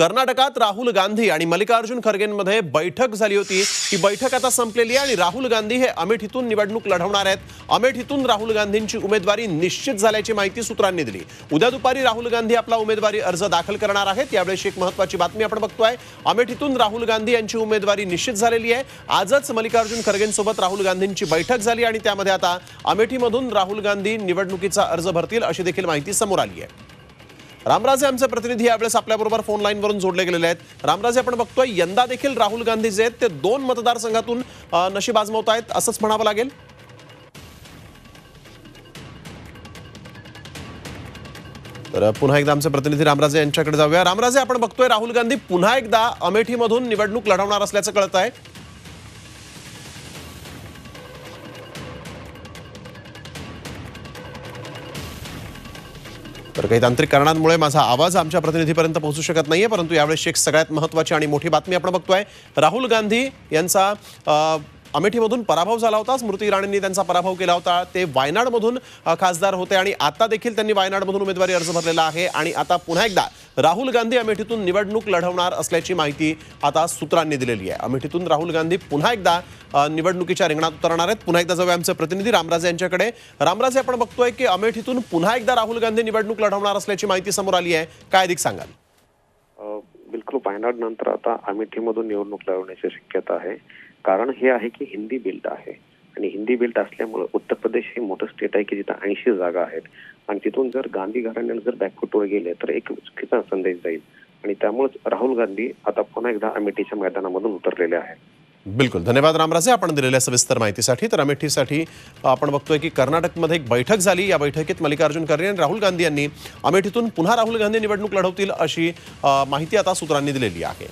कर्नाटकात राहुल गांधी आणि मल्लिकार्जुन खरगेंमध्ये बैठक झाली होती. ही बैठक आता संपलेली आहे आणि राहुल गांधी हे अमेठीतून निवडणूक लढवणार आहेत. अमेठीतून राहुल गांधींची उमेदवारी निश्चित झाल्याची माहिती सूत्रांनी दिली. उद्या दुपारी राहुल गांधी आपला उमेदवारी अर्ज दाखल करणार आहेत. यावेळेस एक महत्वाची बातमी आपण बघतोय. अमेठीतून राहुल गांधी यांची उमेदवारी निश्चित झालेली आहे. आजच मल्लिकार्जुन खरगेंसोबत राहुल गांधींची बैठक झाली आणि त्यामध्ये आता अमेठीमधून राहुल गांधी निवडणुकीचा अर्ज भरतील अशी देखील माहिती समोर आली आहे. रामराजे आमचे प्रतिनिधी यावेळेस आपल्याबरोबर फोन लाईनवरून जोडले गेलेले आहेत. रामराजे आपण बघतोय यंदा देखील राहुल गांधी जे आहेत ते दोन मतदारसंघातून नशीब आजमावत आहेत असंच म्हणावं लागेल. तर पुन्हा एकदा आमचे प्रतिनिधी रामराजे यांच्याकडे जाऊया. रामराजे आपण बघतोय राहुल गांधी पुन्हा एकदा अमेठीमधून निवडणूक लढवणार असल्याचं कळत आहे. तर काही तांत्रिक कारणांमुळे माझा आवाज आमच्या प्रतिनिधीपर्यंत पोहोचू शकत नाहीये परंतु यावेळेस एक सगळ्यात महत्वाची आणि मोठी बातमी आपण बघतोय. राहुल गांधी यांचा अमेठीमधून पराभव झाला होता. स्मृती इराणींनी त्यांचा पराभव केला होता. ते वायनाडमधून खासदार होते आणि आता देखील त्यांनी वायनाडमधून उमेदवारी अर्ज भरलेला आहे. आणि आता पुन्हा एकदा राहुल गांधी अमेठीतून निवडणूक लढवणार असल्याची माहिती आता सूत्रांनी दिलेली आहे. अमेठीतून राहुल गांधी पुन्हा एकदा निवडणुकीच्या रिंगणात उतरणार आहेत. पुन्हा एकदा जाऊया आमचे प्रतिनिधी रामराजे यांच्याकडे. रामराजे आपण बघतोय की अमेठीतून पुन्हा एकदा राहुल गांधी निवडणूक लढवणार असल्याची माहिती समोर आली आहे. काय अधिक सांगाल? बिलकुल वायनाड नंतर आता अमेठीमधून निवडणूक लढवण्याची शक्यता आहे. कारण हे आहे की हिंदी बिल्ट आहे. आणि हिंदी बिल्ट असल्यामुळं उत्तर प्रदेश हे मोठं स्टेट आहे की जिथं ऐंशी जागा आहेत. आणि तिथून जर गांधी घराण्याला जर बॅकफुटवर गेले तर एक चुकीचा संदेश जाईल. आणि त्यामुळेच राहुल गांधी आता पुन्हा एकदा अमेठीच्या मैदानामधून उतरलेले आहेत. बिलकुल. धन्यवाद रामराजे. आपण दिलेल्या सविस्तर माहितीसाठी. तर अमेठीसाठी आपण बघतोय की कर्नाटकमध्ये एक बैठक झाली. या बैठकीत मल्लिकार्जुन खरगे आणि राहुल गांधी यांनी अमेठीतून पुन्हा राहुल गांधी निवडणूक लढवतील अशी माहिती आता सूत्रांनी दिलेली आहे.